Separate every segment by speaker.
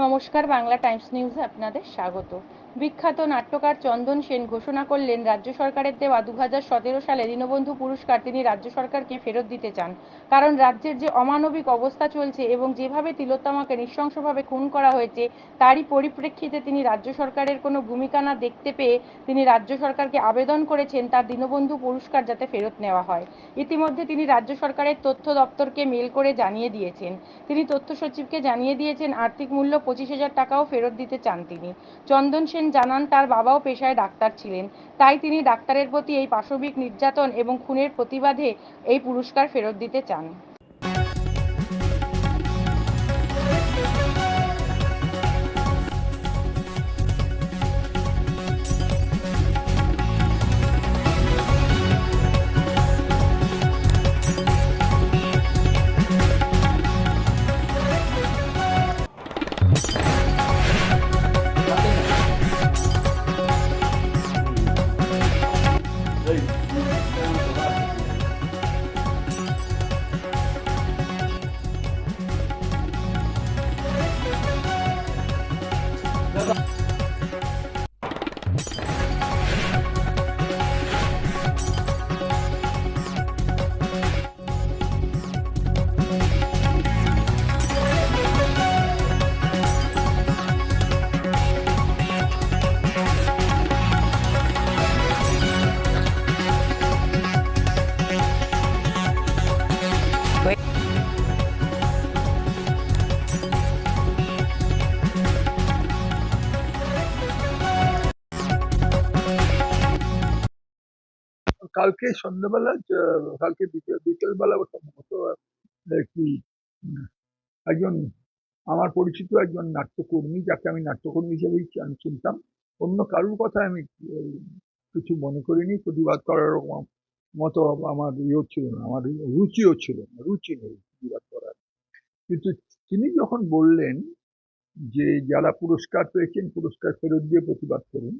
Speaker 1: নমস্কার বাংলা টাইমস নিউজে আপনাদের স্বাগত। বিখ্যাত নাট্যকার চন্দন সেন ঘোষণা করলেন, রাজ্য সরকারের দেওয়া দু হাজার সতেরো সালে দীনবন্ধু পুরস্কার তিনি রাজ্য সরকারকে ফেরত দিতে চান। কারণ রাজ্যের যে অমানবিক অবস্থা চলছে এবং যেভাবে তিলোত্তমাকে নৃশংসভাবে খুন করা হয়েছে, তারই পরিপ্রেক্ষিতে তিনি রাজ্য সরকারের কোনো ভূমিকা না দেখতে পেয়ে তিনি রাজ্য সরকারকে আবেদন করেছেন তার দীনবন্ধু পুরস্কার যাতে ফেরত নেওয়া হয়। ইতিমধ্যে তিনি রাজ্য সরকারের তথ্য দপ্তরকে মেল করে জানিয়ে দিয়েছেন। তিনি তথ্য সচিবকে জানিয়ে দিয়েছেন, আর্থিক মূল্য পঁচিশ হাজার টাকাও ফেরত দিতে চান তিনি। চন্দন সেন জানান, তার বাবাও পেশায় ডাক্তার ছিলেন। তাই তিনি ডাক্তারের প্রতি এই পাশবিক নির্যাতন এবং খুনের প্রতিবাদে এই পুরস্কার ফেরত দিতে চান।
Speaker 2: কালকে সন্ধ্যাবেলা কালকে বিকেল বিকেলবেলা সম্ভবত উম, একজন আমার পরিচিত একজন নাট্যকর্মী যাকে আমি নাট্যকর্মী হিসেবেই চা- চিনতাম। অন্য কারুর কথা আমি কিছু মনে করিনি। প্রতিবাদ করার মতো আমার ইয়েও ছিল না আমার রুচিও ছিল না রুচি নেই প্রতিবাদ করার। কিন্তু তিনি যখন বললেন যে যারা পুরস্কার পেয়েছেন পুরস্কার ফেরত দিয়ে প্রতিবাদ করুন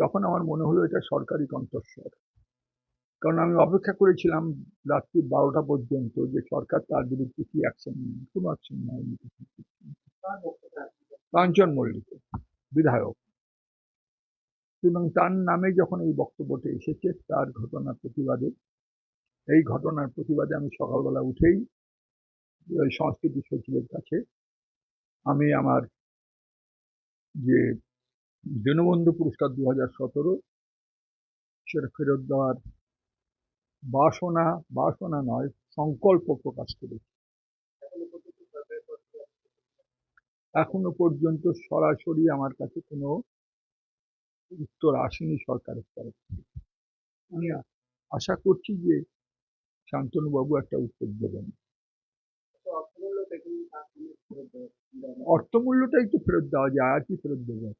Speaker 2: তখন আমার মনে হলো এটা সরকারি কণ্ঠস্বর। কারণ আমি অপেক্ষা করেছিলাম রাত্রি বারোটা পর্যন্ত যে সরকার তার বিরুদ্ধে কি অ্যাকশন নেয়, কোনো অ্যাকশন নেয়নি। কাঞ্চন মল্লিক বিধায়ক। এবং তার নামে যখন এই বক্তব্যটা এসেছে, তার ঘটনার প্রতিবাদে। এই ঘটনার প্রতিবাদে আমি সকালবেলা উঠেই ওই সংস্কৃতি সচিবের কাছে আমি আমার যে দীনবন্ধু পুরস্কার দু হাজার সতেরো, সেটা ফেরত দেওয়ার বাসনা বাসনা নয়, সংকল্প প্রকাশ করেছি। এখনও পর্যন্ত সরাসরি আমার কাছে কোনো উত্তর আসেনি সরকারের তরফ থেকে। আমি আশা করছি যে শান্তনুবাবু একটা উত্তর দেবেন। অর্থমূল্যটাই তো ফেরত দেওয়া যায়, আর কি ফেরত দেবে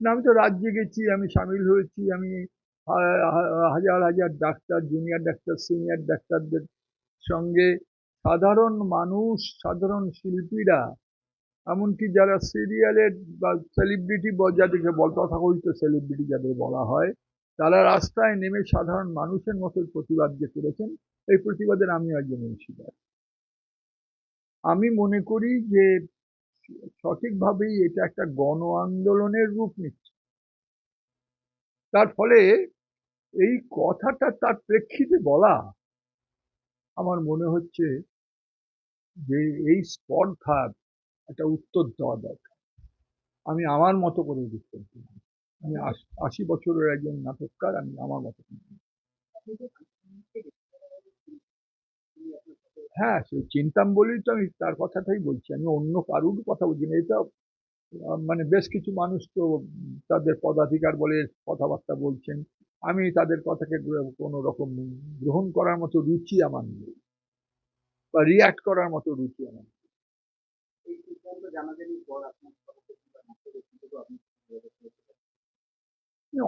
Speaker 2: না আমি তো রাজ্যে গেছি, আমি সামিল হয়েছি, আমি হাজার হাজার ডাক্তার জুনিয়র ডাক্তার সিনিয়র ডাক্তারদের সঙ্গে সাধারণ মানুষ, সাধারণ শিল্পীরা, এমনকি যারা সিরিয়ালের বা সেলিব্রিটি যাদেরকে বল, তথাকথিত সেলিব্রিটি যাদের বলা হয়, তারা রাস্তায় নেমে সাধারণ মানুষের মতো প্রতিবাদ যে করেছেন, এই প্রতিবাদের আমি একজন অংশীদার। আমি মনে করি যে সঠিকভাবেই এটা একটা গণ আন্দোলনের রূপ নিচ্ছে। তার ফলে এই কথাটা তার প্রেক্ষিতে বলা আমার মনে হচ্ছে যে এই স্পর্ধার একটা উত্তর দেওয়া দরকার। আমি আমার মতো করে উত্তর দিলাম আমি আশ- বছরের একজন নাটককার, আমি আমার মতো করে দিলাম। হ্যাঁ সে চিনতাম বলেই তো আমি তার কথাটাই বলছি। আমি অন্য কারুর কথা বলছি না। এটা মানে বেশ কিছু মানুষ তো তাদের পদাধিকার বলে কথাবার্তা বলছেন। আমি তাদের কথাকে কোনো রকম গ্রহণ করার মতো রুচি আমার নেই। বা রিয়াক্ট করার মতো রুচি আমার নেই।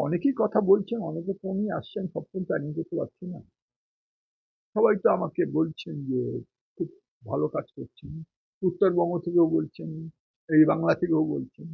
Speaker 2: অনেকেই কথা বলছেন, অনেকে ফোনই আসছেন, সব ফোন তো আমি করতে পারছি না। সবাই তো আমাকে বলছেন যে, খুব ভালো কাজ করছেন। উত্তরবঙ্গ থেকেও বলছেন, এই বাংলা থেকেও বলছেন।